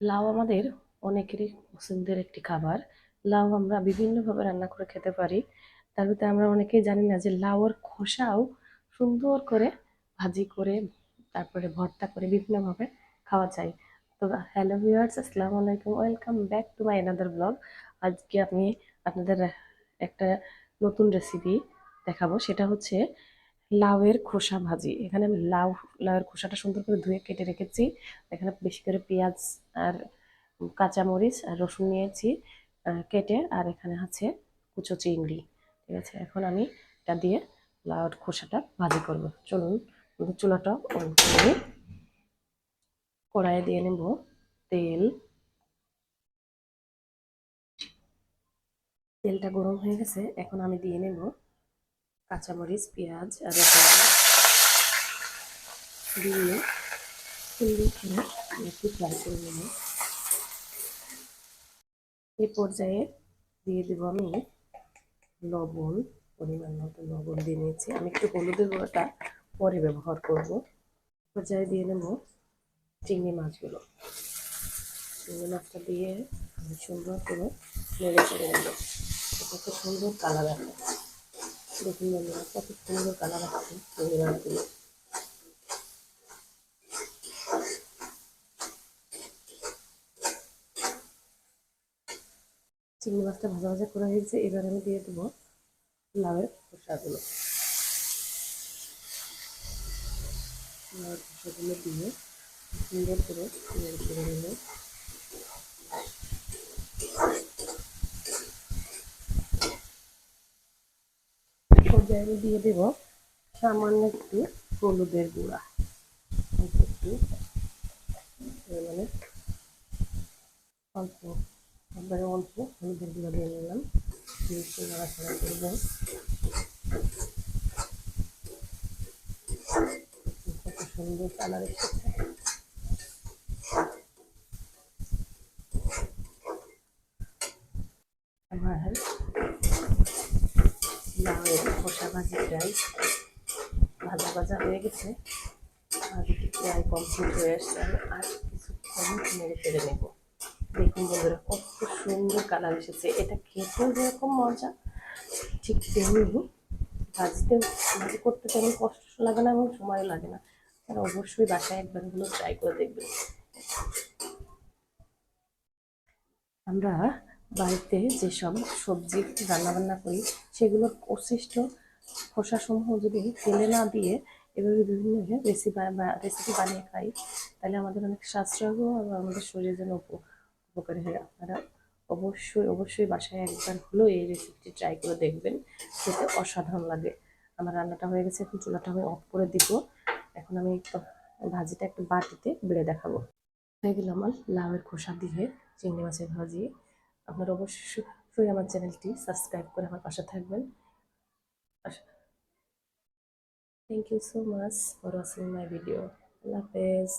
লাউ আমাদের অনেকেরই পছন্দের একটি খাবার। লাউ আমরা বিভিন্নভাবে রান্না করে খেতে পারি। তার ভিতরে আমরা অনেকেই জানি না যে লাউয়ের খোসাও সুন্দর করে ভাজি করে, তারপরে ভর্তা করে বিভিন্নভাবে খাওয়া যায়। তো হ্যালো ভিউয়ার্স, আসসালামু আলাইকুম। Welcome back to my another blog. আজকে আমি আপনাদের একটা নতুন রেসিপি দেখাবো। সেটা হচ্ছে লাউয়ের খোসা ভাজি। এখানে আমি লাউ, লাউয়ের খোসাটা সুন্দর করে ধুয়ে কেটে রেখেছি। এখানে বেশি করে পেঁয়াজ আর কাঁচামরিচ আর রসুন নিয়েছি কেটে। আর এখানে আছে কুচো চিংড়ি। ঠিক আছে, এখন আমি এটা দিয়ে লাউয়ের খোসাটা ভাজি করব। চলুন চুলাটা অন করে কড়াইয়ে দিয়ে নেব তেল। তেলটা গরম হয়ে গেছে, এখন আমি দিয়ে নেব কাঁচামরিচ, পেঁয়াজ আর দিয়ে সুন্দর করে একটু ফ্রাই করে নেব। এই পর্যায়ে দিয়ে দেবো আমি লবণ, পরিমাণ মতো লবণ দিয়ে নিয়েছি। আমি একটু হলুদের গুঁড়োটা পরে ব্যবহার করব। পর্যায়ে দিয়ে নেব চিংড়ি মাছগুলো। চিংড়ি মাছটা দিয়ে আমি সুন্দর করে নেড়ে চেড়ে নেব। এটা খুব সুন্দর কালার আসে দেখুন কত সুন্দর কালার আসছে চিংড়ি চিংড়ি মাছটা ভাজা ভাজা করা হয়েছে, এবার আমি দিয়ে দেবো লাউয়ের খোসাগুলো। লাউয়ের খোসাগুলো দিয়ে সুন্দর করে পর্যায়ে আমি দিয়ে দেব সামান্য একটু হলুদের গুঁড়া। একটু মানে অল্প, একবারে অল্প হলুদের গুঁড়া দিয়ে নিলাম নাড়াচাড়া সুন্দর কালার এসেছে। আমার লাউয়ের খোসা ভাজি প্রায় ভাজা ভাজা হয়ে গেছে। ভাজিটি প্রায় কমপ্লিট হয়ে আসছে। আমি আর কিছুক্ষণ নেড়ে ফেলে নেব। দেখুন বন্ধুরা, কত সুন্দর কালার এসেছে। এটা খেতেও যেরকম মজা, ঠিক তেমনি ভাজিতে ভাজি করতে তেমন কষ্ট লাগে না এবং সময় লাগে না। তারা অবশ্যই বাসায় একবার ট্রাই করে দেখবেন। আমরা বাড়িতে যেসব সবজি রান্নাবান্না করি, সেগুলোর অবশিষ্ট খোসাসমূহ যদি ফেলে না দিয়ে এভাবে বিভিন্ন রেসিপি রেসিপি বানিয়ে খাই, তাহলে আমাদের অনেক সাশ্রয় এবং আমাদের শরীরের জন্য উপ- উপকারী হয়। আপনারা অবশ্যই অবশ্যই বাসায় একবার হলেও এই রেসিপিটি ট্রাই করে দেখবেন। খেতে অসাধারণ লাগে। আমার রান্নাটা হয়ে গেছে, এখন চুলাটা আমি অফ করে দিব। এখন আমি ভাজিটা একটু বাটিতে বেড়ে দেখাবো। হয়ে গেল আমার লাউয়ের খোসা দিয়ে চিংড়ি মাছের ভাজি। আপনারা অবশ্যই আমার চ্যানেলটি সাবস্ক্রাইব করে আমার পাশে থাকবেন। Thank you so much for watching my video আল্লাহ হাফেজ।